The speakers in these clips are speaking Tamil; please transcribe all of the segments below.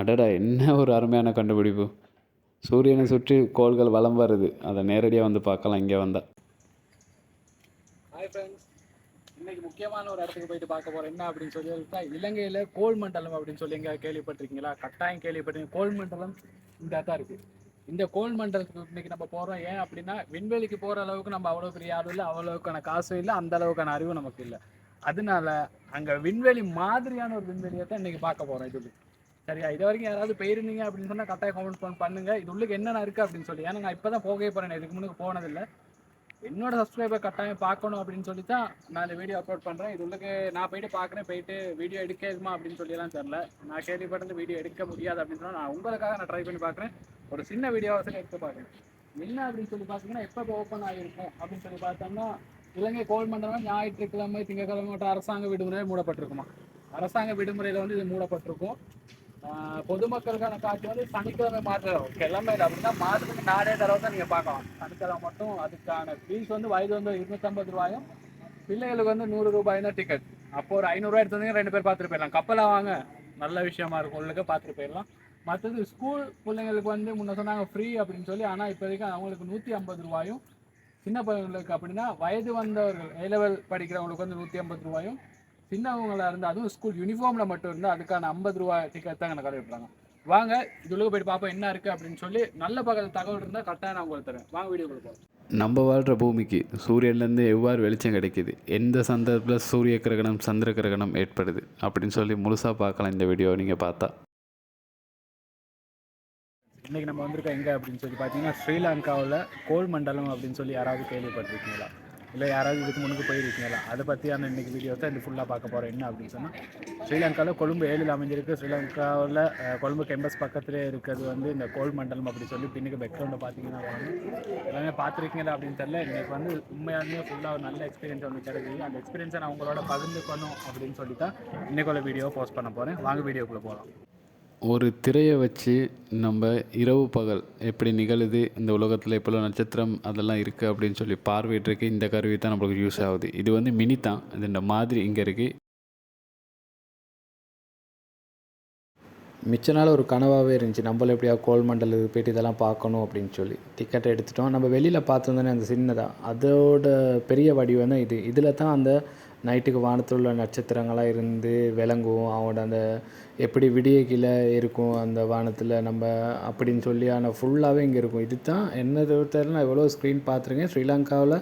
அடடா என்ன ஒரு அருமையான கண்டுபிடிப்பு. சூரியனை சுற்றி கோள்கள் வலம் வருது. அதை நேரடியாக வந்து பார்க்கலாம். இங்கே வந்தால் ஹாய் ஃப்ரெண்ட்ஸ் இன்னைக்கு முக்கியமான ஒரு இடத்துக்கு போயிட்டு பார்க்க போறோம். என்ன அப்படின்னு சொல்லிட்டா இலங்கையில கோல் மண்டலம் அப்படின்னு சொல்லி எங்க கேள்விப்பட்டிருக்கீங்களா? கட்டாயம் கேள்விப்பட்டிருக்கீங்க. கோல் மண்டலம் இந்த தான் இருக்கு. இந்த கோல் மண்டலத்துக்கு இன்னைக்கு நம்ம போறோம். ஏன் அப்படின்னா விண்வெளிக்கு போற அளவுக்கு நம்ம அவ்வளோ பெரிய ஆளும் இல்லை. அவ்வளவுக்கான காசும் இல்லை. அந்த அளவுக்கான அறிவும் நமக்கு இல்லை. அதனால அங்க விண்வெளி மாதிரியான ஒரு விண்வெளியை தான் இன்னைக்கு பார்க்க போறோம். இது சரியா? இது வரைக்கும் யாராவது போயிருந்தீங்க அப்படின்னு சொன்னா கட்டாயம் கமெண்ட் பண்ணுங்க. இது உள்ளுக்கு என்னென்ன இருக்கு அப்படின்னு சொல்லி. ஏன்னா நான் இப்போ தான் போகவே போறேன். இதுக்கு முன்னுக்கு போனதில்லை. என்னோட சப்ஸ்கிரைபர் கட்டாயம் பார்க்கணும் அப்படின்னு சொல்லி தான் நான் இந்த வீடியோ அப்லோட் பண்ணுறேன் இது உள்ளுக்கு நான் போயிட்டு பார்க்குறேன் போயிட்டு வீடியோ எடுக்கணுமா அப்படின்னு சொல்லிலாம் தெரில நான் கேள்விப்பட்டது வீடியோ எடுக்க முடியாது அப்படின்னு சொன்னால் நான் உங்களுக்காக நான் ட்ரை பண்ணி பார்க்குறேன். ஒரு சின்ன வீடியோவை சரி எடுத்து பார்க்குறேன். என்ன அப்படின்னு சொல்லி பார்த்தீங்கன்னா எப்போ ஓப்பன் ஆகிருக்கும் அப்படின்னு சொல்லி பார்த்தோம்னா இலங்கை கோல் மண்டலம் ஞாயிற்றுக்கிழமை திங்கக்கிழமை மட்டும் அரசாங்க விடுமுறை மூடப்பட்டிருக்குமா? அரசாங்க விடுமுறையில் வந்து இது மூடப்பட்டிருக்கும். பொதுமக்களுக்கான காட்சி வந்து சனிக்கிழமை மாற்றம் கிழமையில் அப்படின்னா மாதத்துக்கு நாலே தடவை தான் நீங்கள் பார்க்கலாம். சனிக்கிழமை மட்டும் அதுக்கான ஃபீஸ் வந்து வயது வந்து இருநூத்தம்பது ரூபாயும் பிள்ளைகளுக்கு வந்து நூறு ரூபாய் தான் டிக்கெட் அப்போ ஒரு ஐநூறுரூவா எடுத்தவங்க ரெண்டு பேர் பார்த்துட்டு போயிடலாம். கப்பலாக வாங்க நல்ல விஷயமா இருக்கும். உள்ளுக்கு பார்த்துட்டு போயிடலாம். மற்றது ஸ்கூல் பிள்ளைங்களுக்கு வந்து முன்ன சொன்னாங்க ஃப்ரீ அப்படின்னு சொல்லி ஆனால் இப்போதைக்கு அவங்களுக்கு நூற்றி ஐம்பது ரூபாயும் சின்ன பிள்ளைங்களுக்கு அப்படின்னா வயது வந்தவர்கள் ஏ லெவல் படிக்கிறவங்களுக்கு வந்து நூற்றி ஐம்பது ரூபாயும் சின்னவங்களா இருந்தால் அதுவும் ஸ்கூல் யூனிஃபார்மில் மட்டும் இருந்தால் அதுக்கான ஐம்பது ரூபா டிக்கெட் தான் எனக்கு விட்டுறாங்க. வாங்க இதுள்ள போயிட்டு பார்ப்போம் என்ன இருக்குது அப்படின்னு சொல்லி நல்ல பக்கத்தில் தகவல் இருந்தால் கரெக்டாக நான் உங்களுக்கு தரேன். வாங்க வீடியோ கொடுப்போம் நம்ம வாழ்கிற பூமிக்கு சூரியன்லேருந்து எவ்வாறு வெளிச்சம் கிடைக்குது? எந்த சந்தர்ப்பத்தில் சூரிய கிரகணம் சந்திர கிரகணம் ஏற்படுது? அப்படின்னு சொல்லி முழுசாக பார்க்கலாம் இந்த வீடியோவை நீங்கள் பார்த்தா. இன்னைக்கு நம்ம வந்திருக்கோம் எங்கே அப்படின்னு சொல்லி பார்த்தீங்கன்னா ஸ்ரீலங்காவில் கோல் மண்டலம் அப்படின்னு சொல்லி யாராவது கேள்விப்பட்டிருக்கீங்களா? இல்லை யாராவது இதுக்கு முன்னுக்கு போயிருக்கீங்களா? அதை பற்றியான இன்னைக்கு வீடியோ தான் இந்த ஃபுல்லாக பார்க்க போகிறோம் என்ன அப்படின்னு சொன்னால் ஸ்ரீலங்காவில் கொழும்பு ஏழில் அமைஞ்சிருக்கு. ஸ்ரீலங்காவில் கொழும்பு கெம்பஸ் பக்கத்துலேயே இருக்கிறது வந்து இந்த கோல் மண்டலம் அப்படி சொல்லி பின்னுக்கு பேக்ரவுண்டை பார்த்தீங்கன்னா எல்லாமே பார்த்துருக்கீங்களா அப்படின்னு தெரியல. இன்னைக்கு வந்து உண்மையாலுமே ஃபுல்லாக ஒரு நல்ல எக்ஸ்பீரியன்ஸ் ஒன்று கிடைக்குது. அந்த எக்ஸ்பீரியன்ஸை நான் உங்களோட பகிர்ந்துக்கணும் அப்படின்னு சொல்லி தான் இன்றைக்குள்ள வீடியோ போஸ்ட் பண்ண போகிறேன் வாங்க வீடியோக்குள்ளே போகலாம் ஒரு திரையை வச்சு நம்ம இரவு பகல் எப்படி நிகழுது இந்த உலகத்தில் இப்போ நட்சத்திரம் அதெல்லாம் இருக்குது அப்படின்னு சொல்லி பார்வையிட்டுருக்கு இந்த கருவி தான் நம்மளுக்கு யூஸ் ஆகுது. இது வந்து மினி தான். இது இந்த மாதிரி இங்கே இருக்குது மிச்ச நாள் ஒரு கனவாகவே இருந்துச்சு. நம்மள எப்படியா கோல் இது போயிட்டு இதெல்லாம் பார்க்கணும் அப்படின்னு சொல்லி. டிக்கெட்டை எடுத்துட்டோம். நம்ம வெளியில் பார்த்துருந்தோன்னே அந்த சின்னதாக அதோட பெரிய வடிவம் தான் இது? இதில் தான் அந்த நைட்டுக்கு வானத்தில் உள்ள நட்சத்திரங்களாக இருந்து விளங்கும் அவனோட அந்த எப்படி விடிய கீழே இருக்கும் அந்த வானத்தில் நம்ம அப்படின்னு சொல்லி ஆனால் ஃபுல்லாகவே இங்கே இருக்கும். இது தான் என்ன தெரியல நான் எவ்வளோ ஸ்க்ரீன் பார்த்துருக்கேன். ஸ்ரீலங்காவில்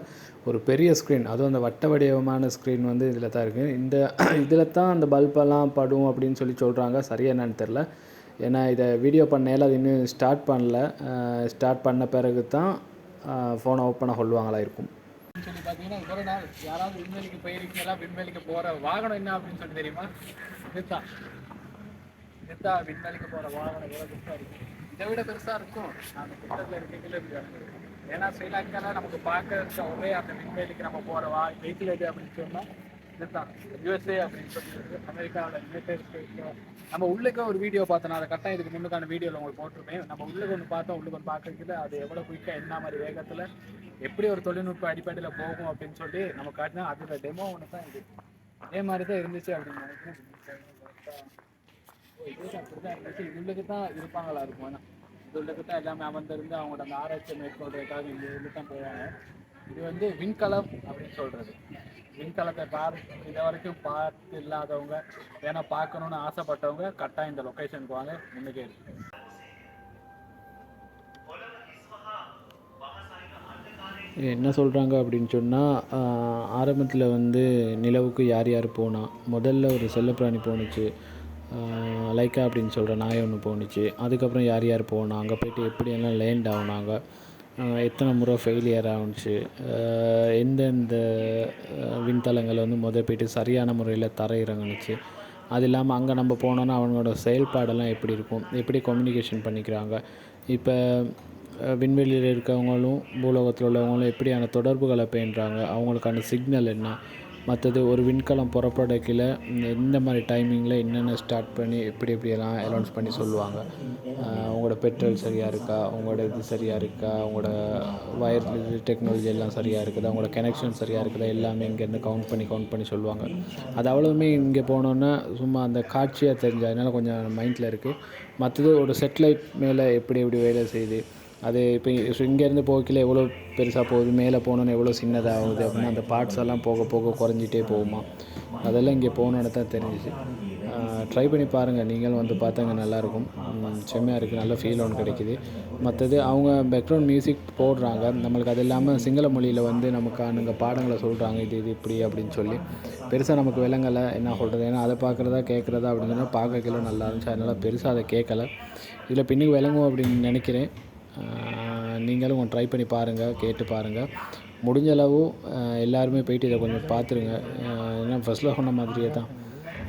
ஒரு பெரிய ஸ்க்ரீன் அதுவும் அந்த வட்ட வடிவமான ஸ்க்ரீன் வந்து இதில் தான் இருக்குது இந்த இதில் தான் அந்த பல்பெல்லாம் படும் அப்படின்னு சொல்லி சொல்கிறாங்க சரியாக என்னன்னு தெரில ஏன்னா இதை வீடியோ பண்ணையில் அது இன்னும் ஸ்டார்ட் பண்ணல. ஸ்டார்ட் பண்ண பிறகு தான் ஃபோனை ஓப்பனாக சொல்லுவாங்களா இருக்கும். சொல்லி பார்த்தீங்கன்னா ஒரு நாள் யாராவது விண்வெளிக்கு போயிருக்கீங்களா? விண்வெளிக்கு போகிற வாகனம் என்ன அப்படின்னு சொல்லி தெரியுமா? நித்தா. நித்தா விண்வெளிக்கு போகிற வாகனம் எவ்வளோ பெருசாக இருக்கும் இதை விட பெருசாக இருக்கும். அந்த புத்தகத்தில் இருக்கீங்களே ஏன்னா ஸ்ரீலங்காவில் நமக்கு பார்க்க ஒரே அந்த விண்வெளிக்கு நம்ம போகிற வா வெஹிக்கிள் எது அப்படின்னு சொன்னால் இதுதான் யூஎஸ்ஏ அப்படின்னு சொல்லிட்டு அமெரிக்காவில் யுனைடெட் ஸ்டேட்ஸில் நம்ம உள்ளுக்க ஒரு வீடியோ பார்த்தோம் அதை கரெக்டாக இதுக்கு முன்னுக்கான வீடியோவில் உங்களுக்கு போட்டிருப்பேன். நம்ம உள்ளுக்கு ஒன்று பார்த்தோம் உள்ளுக்கு ஒன்று பார்க்கறதுல அது எவ்வளோ குயிக்காக என்ன மாதிரி வேகத்தில் எப்படி ஒரு தொழில்நுட்ப அடிப்படையில் போகும் அப்படின்னு சொல்லி நம்ம காட்டினா அதோட டெமோ ஒன்று தான் இது. அதே மாதிரி தான் இருந்துச்சு அப்படின்னு நினைக்கிறேன். அப்படிதான் இருந்துச்சு. உள்ளுக்கு தான் இருப்பாங்களா இருக்கும். ஆனால் இது உள்ளுக்கு தான் எல்லாமே அமர்ந்திருந்து அவங்களோட அந்த ஆராய்ச்சியை மேற்கொள்றதுக்காக இங்கே உள்ளுக்கு தான் போவாங்க. இது வந்து விண்கலம் அப்படின்னு சொல்கிறது விண்கலத்தை பார்த்து இது வரைக்கும் பார்த்து இல்லாதவங்க ஏன்னா பார்க்கணும்னு ஆசைப்பட்டவங்க கரெக்டாக இந்த லொக்கேஷனுக்கு வாங்க முன்னுக்கே இருக்கு. என்ன சொல்கிறாங்க அப்படின்னு சொன்னால் ஆரம்பத்தில் வந்து நிலவுக்கு யார் யார் போனா முதல்ல ஒரு செல்லப்பிராணி போணுச்சு லைக்கா அப்படின்னு சொல்கிற நாய் ஒன்று போணுச்சு அதுக்கப்புறம் யார் யார் போனாங்க அங்கே போயிட்டு எப்படியெல்லாம் லேண்ட் ஆகுனாங்க எத்தனை முறை ஃபெயிலியர் ஆகுச்சு எந்தெந்த விண்தளங்கள் வந்து முத போயிட்டு சரியான முறையில் தர இறங்குனுச்சு அது இல்லாமல் அங்கே நம்ம போனோன்னா அவங்களோட செயல்பாடெல்லாம் எப்படி இருக்கும்? எப்படி கம்யூனிகேஷன் பண்ணிக்கிறாங்க? இப்போ விண்வெளியில் இருக்கவங்களும் பூலோகத்தில் உள்ளவங்களும் எப்படியான தொடர்புகளை பேணுறாங்க? அவங்களுக்கான சிக்னல் என்ன? மற்றது ஒரு விண்கலம் புறப்படக்கில் இந்த மாதிரி டைமிங்கில் என்னென்ன ஸ்டார்ட் பண்ணி எப்படி எப்படியெல்லாம் அலௌன்ஸ் பண்ணி சொல்லுவாங்க? உங்களோட பெட்ரோல் சரியாக இருக்கா? உங்களோட இது சரியாக இருக்கா? உங்களோட வயர் டெக்னாலஜி எல்லாம் சரியாக இருக்குதா? உங்களோட கனெக்ஷன் சரியாக இருக்குதா? எல்லாமே இங்கேருந்து கவுண்ட் பண்ணி கவுண்ட் பண்ணி சொல்லுவாங்க. அது அவ்வளோவுமே இங்கே போனோன்னா சும்மா அந்த காட்சியாக தெரிஞ்சு கொஞ்சம் மைண்டில் இருக்குது மற்றது ஒரு செட்டலைட் மேலே எப்படி எப்படி வேலை செய்யுது? அது இப்போ இங்கேருந்து போக்கில் எவ்வளோ பெருசாக போகுது மேலே போகணுன்னு எவ்வளோ சின்னதாகுது அப்படின்னா அந்த பார்ட்ஸ் எல்லாம் போக போக குறைஞ்சிட்டே போகுமா? அதெல்லாம் இங்கே போகணுன்னு தான் தெரிஞ்சிச்சு. ட்ரை பண்ணி பாருங்கள் நீங்களும் வந்து பார்த்தாங்க நல்லாயிருக்கும். செம்மையாக இருக்குது நல்ல ஃபீல் ஒன்று கிடைக்குது. மற்றது அவங்க பேக்ரவுண்ட் மியூசிக் போடுறாங்க. நம்மளுக்கு அது இல்லாமல் சிங்கள மொழியில் வந்து நமக்கானுங்க பாடங்களை சொல்கிறாங்க இது இது இப்படி அப்படின்னு சொல்லி. பெருசாக நமக்கு விளங்கலை. என்ன சொல்கிறது ஏன்னா அதை பார்க்குறதா கேட்குறதா அப்படின்னு சொன்னால் பார்க்கல நல்லா இருந்துச்சு. அதனால் பெருசாக அதை கேட்கல. இதில் பின்னுக்கு விளங்கும் அப்படின்னு நினைக்கிறேன். நீங்களும் கொஞ்சம் ட்ரை பண்ணி பாருங்கள் கேட்டு பாருங்கள் முடிஞ்ச அளவு எல்லாருமே போயிட்டு இதை கொஞ்சம் பார்த்துருங்க. ஏன்னா ஃபஸ்ட்டில் சொன்ன மாதிரியே தான்.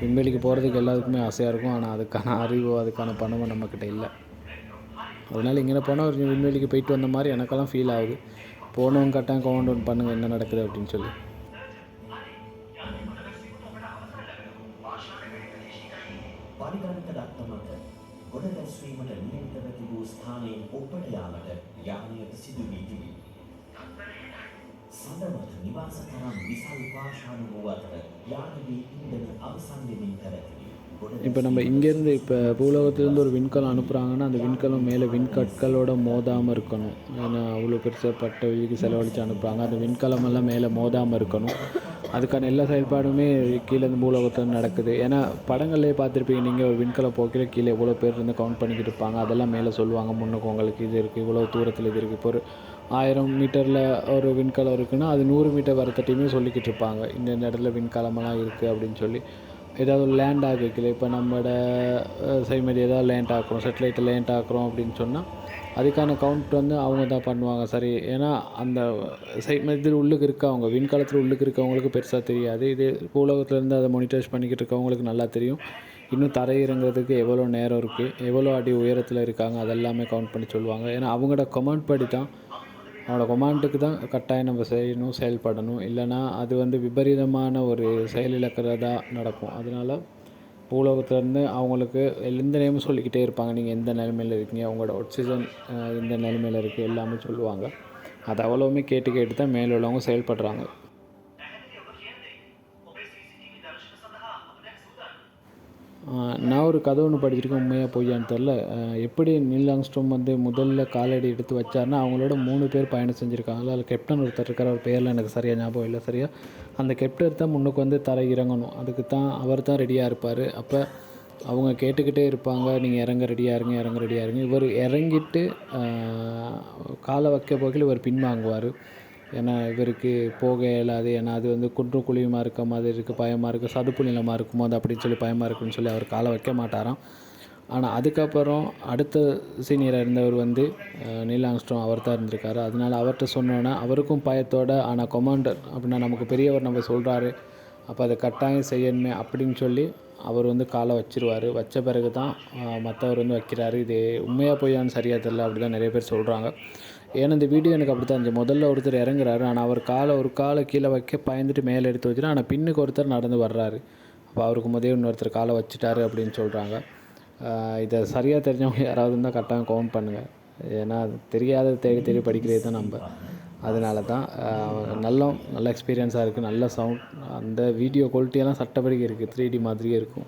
விண்வெளிக்கு போகிறதுக்கு எல்லாருக்குமே ஆசையாக இருக்கும் ஆனால் அதுக்கான அறிவோ அதுக்கான பணமோ நம்மக்கிட்ட இல்லை. அதனால் இங்கே போனால் ஒரு விண்வெளிக்கு போயிட்டு வந்த மாதிரி எனக்கெல்லாம் ஃபீல் ஆகுது. போனவங்க கட்டாயம் கவுண்ட் ஒன் பண்ணுங்கள் என்ன நடக்குது அப்படின்னு சொல்லி. ගොඩ ගැස්වීමට නියමිතව තිබූ ස්ථානයෙන් ඔබට යාමට යානයට සිදු වී තිබේ. සඳමත නිවාස තරම් විසල් පාෂාණු වූ අතර යානයේ ඉන්ධන අවසන් වෙමින් පැවතිණි. ගොඩ இப்போ நம்ம இங்கேருந்து இப்போ பூலோகத்துலேருந்து ஒரு விண்கலம் அனுப்புகிறாங்கன்னா அந்த விண்கலம் மேலே விண்கற்களோட மோதாமல் இருக்கணும் ஏன்னா அவ்வளோ பெருசாக பட்ட வெளிக்கு செலவழித்து அனுப்புகிறாங்க அந்த விண்கலம் எல்லாம் மேலே மோதாமல் இருக்கணும் அதுக்கான எல்லா செயல்பாடுமே கீழேருந்து பூலோகத்தில் நடக்குது. ஏன்னா படங்கள்லேயே பார்த்துருப்பீங்க நீங்கள் ஒரு விண்கலம் போக்கில் கீழே எவ்வளோ பேர் இருந்து கவுண்ட் பண்ணிக்கிட்டு இருப்பாங்க அதெல்லாம் மேலே சொல்லுவாங்க முன்னுக்கு உங்களுக்கு இது இருக்குது இவ்வளோ தூரத்தில் இது இருக்குது இப்போ ஒரு ஆயிரம் மீட்டரில் ஒரு விண்கலம் இருக்குன்னா அது நூறு மீட்டர் வரத்தட்டையுமே சொல்லிக்கிட்டு இருப்பாங்க இந்த இடத்துல விண்கலமெல்லாம் இருக்குது அப்படின்னு சொல்லி. ஏதாவது ஒரு லேண்ட் ஆகிக்கல இப்போ நம்மட சைமதி ஏதாவது லேண்ட் ஆக்குறோம் செட்டிலைட்டை லேண்ட் ஆக்குறோம் அப்படின்னு சொன்னால் அதுக்கான கவுண்ட் வந்து அவங்க தான் பண்ணுவாங்க. சரி ஏன்னா அந்த சைமதியில் உள்ளுக்கு இருக்கவங்க விண்கலத்தில் உள்ளுக்கு இருக்கவங்களுக்கு பெருசாக தெரியாது. இது பூலோகத்துலேருந்து அதை மானிட்டர்ஸ் பண்ணிக்கிட்டு இருக்கவங்களுக்கு நல்லா தெரியும். இன்னும் தரையிறங்கிறதுக்கு எவ்வளோ நேரம் இருக்குது எவ்வளோ அடி உயரத்தில் இருக்காங்க அதெல்லாமே கவுண்ட் பண்ணி சொல்லுவாங்க. ஏன்னா அவங்களோட கமெண்ட் படி தான் அவனோட கொமாண்டுக்கு தான் கட்டாயம் நம்ம செய்யணும் செயல்படணும். இல்லைன்னா அது வந்து விபரீதமான ஒரு செயலிழக்கிறதா நடக்கும். அதனால் பூலோகத்துலேருந்து அவங்களுக்கு எந்த நேமும் சொல்லிக்கிட்டே இருப்பாங்க. நீங்கள் எந்த நிலமையில் இருக்கீங்க? உங்களோட ஒட்சிஜன் எந்த நிலமையில் இருக்குது எல்லாமே சொல்லுவாங்க. அது அவ்வளோவுமே கேட்டு கேட்டு தான் மேலே உள்ளவங்க செயல்படுறாங்க. நான் ஒரு கதை ஒன்று படிச்சிருக்கேன் உண்மையாக பொய்யான்னு தெரில எப்படி நீல் ஆம்ஸ்ட்ராங் வந்து முதல்ல காலடி எடுத்து வச்சாருன்னா அவங்களோட மூணு பேர் பயணம் செஞ்சுருக்காங்க. அதில் கேப்டன் ஒருத்தர் இருக்கார் அவர் பேரில் எனக்கு சரியாக ஞாபகம் இல்லை சரியா? அந்த கேப்டன் தான் முன்னுக்கு வந்து தரை இறங்கணும். அதுக்கு தான் அவர் தான் ரெடியாக இருப்பார். அப்போ அவங்க கேட்டுக்கிட்டே இருப்பாங்க நீங்கள் இறங்க ரெடியாக இருங்க இறங்க ரெடியாக இருங்க. இவர் இறங்கிட்டு காலை வைக்க போக்கில் இவர் பின்வாங்குவார். ஏன்னா இவருக்கு போக இயலாது. ஏன்னா அது வந்து குன்று குழியுமா இருக்க மாதிரி இருக்குது பயமாக இருக்குது சதுப்பு நிலமாக இருக்குமோ அது அப்படின்னு சொல்லி பயமாக இருக்குன்னு சொல்லி அவர் காலை வைக்க மாட்டாராம். ஆனால் அதுக்கப்புறம் அடுத்த சீனியராக இருந்தவர் வந்து அஹ், நீல் ஆம்ஸ்ட்ராங் அவர் தான் இருந்திருக்காரு. அதனால் அவர்கிட்ட சொன்னோன்னே அவருக்கும் பயத்தோட ஆனால் கொமாண்டர் அப்படின்னா நமக்கு பெரியவர் நம்ம சொல்கிறாரு அப்போ அதை கட்டாயம் செய்யணுமே அப்படின்னு சொல்லி அவர் வந்து காலை வச்சிருவார். வச்ச பிறகு தான் மற்றவர் வந்து வைக்கிறாரு. இது உண்மையாக பொய்யான்னு சரியாக தெரில அப்படி தான் நிறைய பேர் சொல்கிறாங்க ஏன்னா இந்த வீடியோ எனக்கு அப்படி தான் இருந்துச்சு. முதல்ல ஒருத்தர் இறங்குறாரு ஆனால் அவர் காலை ஒரு காலை கீழே வைக்க பயந்துட்டு மேலே எடுத்து வச்சுட்டு ஆனால் பின்னுக்கு ஒருத்தர் நடந்து வர்றாரு. அப்போ அவருக்கு முதே இன்னொருத்தர் காலை வச்சுட்டாரு அப்படின்னு சொல்கிறாங்க இதை சரியாக தெரிஞ்சவங்க யாராவது இருந்தால் கரெக்டாக கவுண்ட் பண்ணுங்கள் ஏன்னா தெரியாத தேடி தேடி படிக்கிறது தான் நம்ம. அதனால தான் நல்ல நல்ல எக்ஸ்பீரியன்ஸாக இருக்குது நல்ல சவுண்ட் அந்த வீடியோ குவாலிட்டியெல்லாம் சட்டப்படிக்கு இருக்குது த்ரீ டி மாதிரியே இருக்கும்.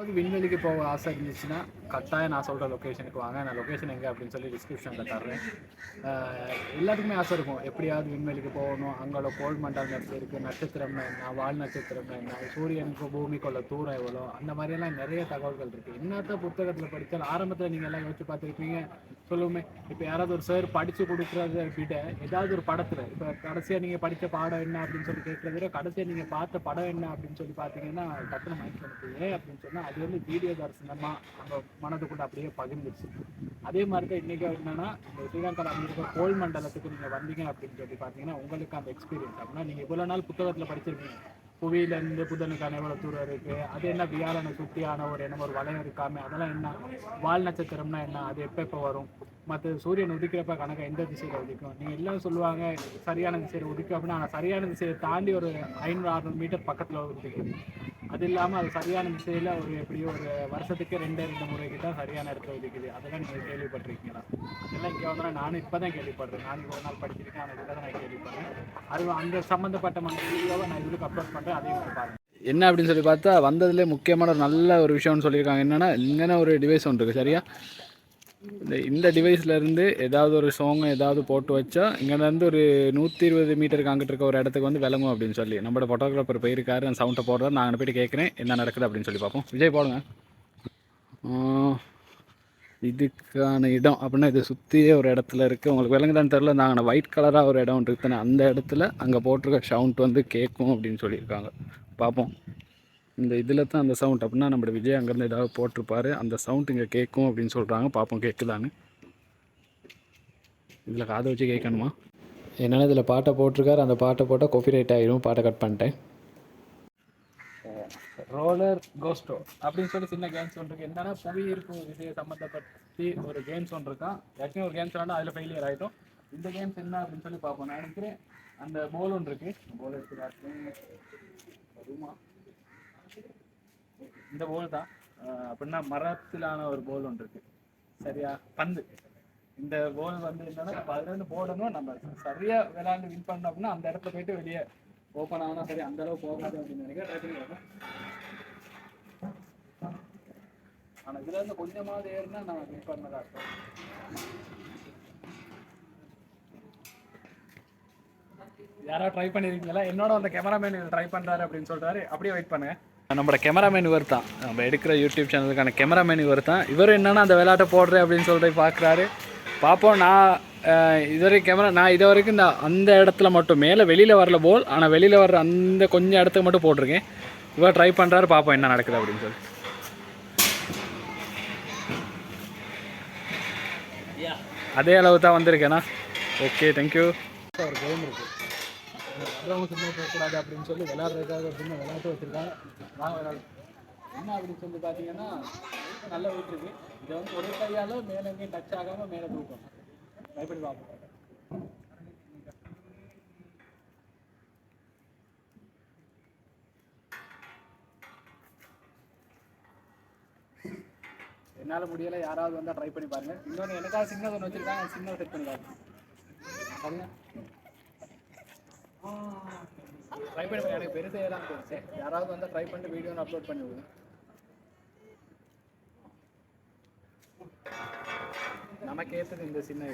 அதாவது விண்வெளிக்கு போக ஆசை இருந்துச்சுன்னா கட்டாயம் நான் சொல்கிற லொக்கேஷனுக்கு வாங்க. நான் லொக்கேஷன் எங்கே அப்படின்னு சொல்லி டிஸ்கிரிப்ஷனில் தர்றேன். எல்லாத்துக்குமே ஆசை இருக்கும். எப்படியாவது விண்வெளிக்கு போகணும். அங்கே கோல்ட் மண்டலம் எப்படி இருக்குது நட்சத்திரம் என்ன வால் நட்சத்திரம் என்ன சூரியனுக்கு பூமிக்குள்ள தூரம் எவ்வளோ அந்த மாதிரியெல்லாம் நிறைய தகவல்கள் இருக்குது என்னத்த புத்தகத்தில் படித்தாலும் ஆரம்பத்தில் நீங்கள் எல்லாம் யோசிச்சு பார்த்துருப்பீங்க. சொல்லுவோமே இப்போ யாராவது ஒரு சார் படித்து கொடுக்குறத விட ஏதாவது ஒரு படத்தில் இப்போ கடைசியாக நீங்கள் படித்த பாடம் என்ன அப்படின்னு சொல்லி கேட்குறத விட கடைசியாக நீங்கள் பார்த்த படம் என்ன அப்படின்னு சொல்லி பார்த்தீங்கன்னா டக்குனு மைண்ட் பண்ணுறது ஏன் அப்படின்னு சொன்னால் அது வந்து வீடியோ தரிசனமாக நம்ம மனதுக்குள்ள அப்படியே பகிர்ந்துச்சு. அதே மாதிரி தான் இன்றைக்கி என்னென்னா இந்த ஸ்ரீலங்காவில் இருக்க கோல் மண்டலத்துக்கு நீங்கள் வந்தீங்க அப்படின்னு சொல்லி பார்த்தீங்கன்னா உங்களுக்கு அந்த எக்ஸ்பீரியன்ஸ் அப்படின்னா நீங்கள் இவ்வளோ நாள் புத்தகத்தில் படிச்சிருக்கீங்க. புவியிலேருந்து புதனுக்கான எவ்வளோ தூரம் இருக்குது அது என்ன வியாழனை சுற்றியான ஒரு என்ன ஒரு வளையம் இருக்காமல் அதெல்லாம் என்ன வால் நட்சத்திரம்னா என்ன அது எப்போ எப்போ வரும்? மற்ற சூரியன் உதிக்கிறப்ப கணக்காக எந்த திசையில் உதிக்கும்? நீங்கள் எல்லாம் சொல்லுவாங்க சரியான திசையில் உதிக்கும் அப்படின்னா ஆனால் சரியான திசையை தாண்டி ஒரு ஐநூறு அறுநூறு மீட்டர் பக்கத்தில் உதிக்குது. அது இல்லாமல் அது சரியான திசையில் ஒரு எப்படியோ ஒரு வருஷத்துக்கு ரெண்டு ரெண்டு முறைக்கு தான் சரியான இடத்துல ஒதுக்குது. அதெல்லாம் நீங்கள் கேள்விப்பட்டிருக்கீங்களா? அதெல்லாம் இங்கே வந்து நானும் இப்போ தான் கேள்விப்படுறேன். நான் ஒரு நாள் படிச்சிருக்கேன் அதை தான் நான் கேள்விப்படுறேன். அது அந்த சம்மந்தப்பட்ட மற்ற வீடியோவை நான் இதுக்கு அப்லோட் பண்ணுறேன் அதையும் பாருங்கள் என்ன அப்படின்னு சொல்லி பார்த்தா வந்ததுலேயே முக்கியமான ஒரு நல்ல ஒரு விஷயம்னு சொல்லியிருக்காங்க. என்னென்னா இங்கே ஒரு டிவைஸ் ஒன்று இருக்குது சரியா? இந்த இந்த டிவைஸ்லேருந்து ஏதாவது ஒரு சாங் ஏதாவது போட்டு வச்சா இங்கேருந்து ஒரு நூற்றி இருபது மீட்டருக்கு அங்கிட்டு இருக்க ஒரு இடத்துக்கு வந்து விளங்கும் அப்படின்னு சொல்லி. நம்மளோட ஃபோட்டோகிராஃபர் போயிருக்காரு அந்த சவுண்டை போடுறாரு. நான் போயிட்டு கேட்குறேன் என்ன நடக்குது அப்படின்னு சொல்லி பார்ப்போம். விஜய் போடுங்க. இதுக்கான இடம் அப்படின்னா இது சுற்றியே ஒரு இடத்துல இருக்குது உங்களுக்கு விளங்குதான்னு தெரில நாங்கள் ஒயிட் கலராக ஒரு இடம் இருக்குதுன்னு அந்த இடத்துல அங்கே போட்டிருக்க சவுண்ட் வந்து கேட்கும் அப்படின்னு சொல்லியிருக்காங்க. பார்ப்போம். இந்த இதில் தான் அந்த சவுண்ட் அப்படின்னா நம்ம விஜய் அங்கேருந்து ஏதாவது போட்டிருப்பாரு அந்த சவுண்ட் இங்கே கேட்கும் அப்படின்னு சொல்கிறாங்க பார்ப்போம் கேட்குதான்னு இதில் காதை வச்சு கேட்கணுமா? என்னென்னா இதில் பாட்டை போட்டிருக்காரு. அந்த பாட்டை போட்டால் காப்பி ரைட் ஆகிடும் பாட்டை கட் பண்ணிட்டேன். ரோலர் கோஸ்டோ அப்படின்னு சொல்லி சின்ன கேம்ஸ் ஒன்று இருக்கு. என்னன்னா புவி இருக்கும் விஷயம் சம்மந்தப்பட்டு ஒரு கேம்ஸ் ஒன்று இருக்கான். ஏற்கனவே ஒரு கேம்ஸ் விளாண்டா அதில் ஃபெயிலியர் ஆகிட்டோம் இந்த கேம்ஸ் என்ன அப்படின்னு சொல்லி பார்ப்போம். நான் நினைக்கிறேன் அந்த போல் ஒன்று இருக்குது போல் எடுத்து வருமா? இந்த போல் தான். அப்படின்னா மரத்திலான ஒரு போல் ஒன்று இருக்கு. சரியா? பந்து. இந்த போல் வந்து என்னன்னா நம்ம அதுலேருந்து போடணும் நம்ம சரியா விளையாண்டு வின் பண்ணோம் அப்படின்னா அந்த இடத்துல போயிட்டு வெளியே ஓப்பன் ஆகணும் சரி அந்த அளவு போகாது அப்படின்னு நினைக்கிறேன். ஆனால் இதுல இருந்து கொஞ்சமாவது ஏறினா நான் வின் பண்ணதா இருக்கும் யாராவது ட்ரை பண்ணிருக்கீங்களா? என்னோட அந்த கேமராமேன் ட்ரை பண்றாரு அப்படின்னு சொல்றாரு. அப்படியே வெயிட் பண்ணுங்க. நம்மளோட கேமராமேன் இவர் தான் நம்ம எடுக்கிற யூடியூப் சேனலுக்கான கேமராமேன் இவர் தான் இவர் என்னன்னா அந்த விளையாட்டை போடுறேன் அப்படின்னு சொல்லிட்டு பார்க்குறாரு. பார்ப்போம் நான் அஹ், இதுவரை கேமரா நான் இது வரைக்கும் இந்த அந்த இடத்துல மட்டும் மேலே வெளியில் வரல போல் ஆனால் வெளியில் வர்ற அந்த கொஞ்சம் இடத்துக்கு மட்டும் போட்டிருக்கேன். இவர் ட்ரை பண்ணுறாரு பார்ப்போம் என்ன நடக்குது அப்படின்னு சொல்லி. அதே அளவு தான் வந்திருக்கேண்ணா ஓகே தேங்க்யூ ஒரு கேம் இருக்கு. வர்றவங்க சும்மா போகக்கூடாது அப்படின்னு சொல்லி விளையாடுறதுக்காக ஒரு சின்ன விளையாட்டு வச்சுருக்காங்க. நான் விளையாடு என்ன அப்படின்னு சொல்லி பார்த்தீங்கன்னா நல்ல வெயிட் இதை வந்து ஒரே கையால் மேலே எங்கேயும் டச் ஆகாமல் மேலே தூக்கணும் ட்ரை பண்ணி பார்ப்போம் என்னால் முடியலை. யாராவது வந்தால் ட்ரை பண்ணி பாருங்க. இன்னொன்று எனக்காக சின்னது ஒன்று வச்சுருக்காங்க. சின்னதை செட் பண்ணி பாருங்க. சரிங்க ட்ரை பண்ணி எனக்கு பெருசாக தான் தோணுச்சு யாராவது வந்தால் ட்ரை பண்ணிட்டு வீடியோ அப்லோட் பண்ணி விடுங்க நமக்கு ஏற்றது இந்த சின்ன